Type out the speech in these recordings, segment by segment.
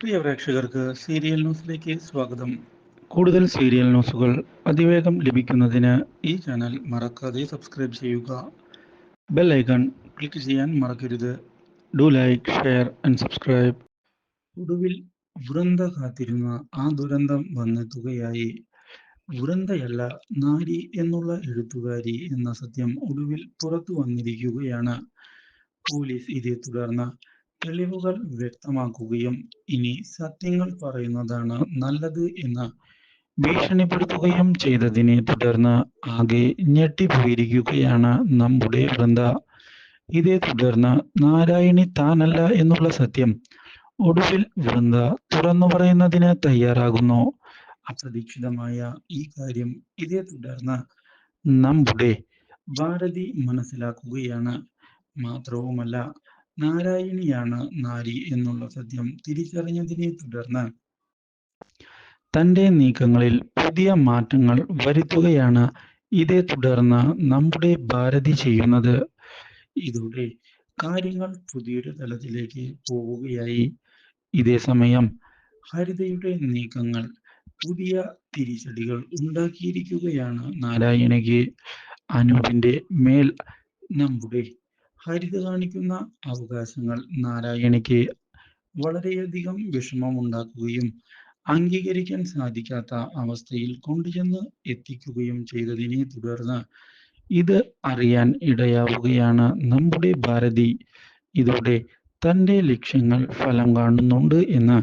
പ്രിയ പ്രേക്ഷകർക്ക് സീരിയൽ ന്യൂസിലേക്ക് സ്വാഗതം. കൂടുതൽ സീരിയൽ ന്യൂസുകൾ അതിവേഗം ലഭിക്കുന്നതിന് ഈ ചാനൽ മറക്കാതെ സബ്സ്ക്രൈബ് ചെയ്യുക. ബെൽ ഐക്കൺ ക്ലിക്ക് ചെയ്യാൻ മറക്കരുത്. Do like share and subscribe. ഒടുവിൽ വൃന്ദ കാത്തിരുന്ന ആ ദുരന്തം വന്നെത്തുകയായി വൃന്ദയല്ല നാരി എന്നുള്ള എഴുത്തുകാരി എന്ന സത്യം ഒടുവിൽ പുറത്തു വന്നിരിക്കുകയാണ്. പോലീസ് ഇതേ തുടർന്ന് തെളിവുകൾ വ്യക്തമാക്കുകയും ഇനി സത്യങ്ങൾ പറയുന്നതാണ് നല്ലത് എന്ന് ഭീഷണിപ്പെടുത്തുകയും ചെയ്തതിനെ തുടർന്ന് ആകെ ഞെട്ടിപ്പോയിരിക്കുകയാണ് നമ്മുടെ വൃന്ദ. ഇതേ തുടർന്ന് നാരായണി താനല്ല എന്നുള്ള സത്യം ഒടുവിൽ വൃന്ദ തുറന്നു പറയുന്നതിന് തയ്യാറാകുന്നു. അപ്രതീക്ഷിതമായ ഈ കാര്യം ഇതേ തുടർന്ന് നമ്മുടെ ഭാരതി മനസ്സിലാക്കുകയാണ്. മാത്രവുമല്ല നാരായണിയാണ് നാരി എന്നുള്ള സത്യം തിരിച്ചറിഞ്ഞതിനെ തുടർന്ന് തന്റെ നീക്കങ്ങളിൽ പുതിയ മാറ്റങ്ങൾ വരുത്തുകയാണ് ഇതേ തുടർന്ന് നമ്മുടെ ഭാരതി ചെയ്യുന്നത്. ഇതോടെ കാര്യങ്ങൾ പുതിയൊരു തലത്തിലേക്ക് പോവുകയായി. ഇതേ സമയം ഹരിതയുടെ നീക്കങ്ങൾ പുതിയ തിരിച്ചടികൾ ഉണ്ടാക്കിയിരിക്കുകയാണ് നാരായണിക്ക്. അനൂപിന്റെ മേൽ നമ്മുടെ ഹരിത കാണിക്കുന്ന അവകാശങ്ങൾ നാരായണിക്ക് വളരെയധികം വിഷമമുണ്ടാക്കുകയും അംഗീകരിക്കാൻ സാധിക്കാത്ത അവസ്ഥയിൽ കൊണ്ടുചെന്ന് എത്തിക്കുകയും ചെയ്തതിനെ തുടർന്ന് ഇത് അറിയാൻ ഇടയാവുകയാണ്. നമ്മുടെ ഭാരതി ഇതോടെ തന്റെ ലക്ഷ്യങ്ങൾ ഫലം കാണുന്നുണ്ട് എന്ന്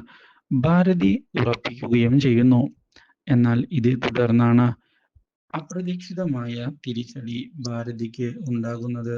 ഭാരതി ഉറപ്പിക്കുകയും ചെയ്യുന്നു. എന്നാൽ ഇതേ തുടർന്നാണ് അപ്രതീക്ഷിതമായ തിരിച്ചടി ഭാരതിക്ക് ഉണ്ടാകുന്നത്.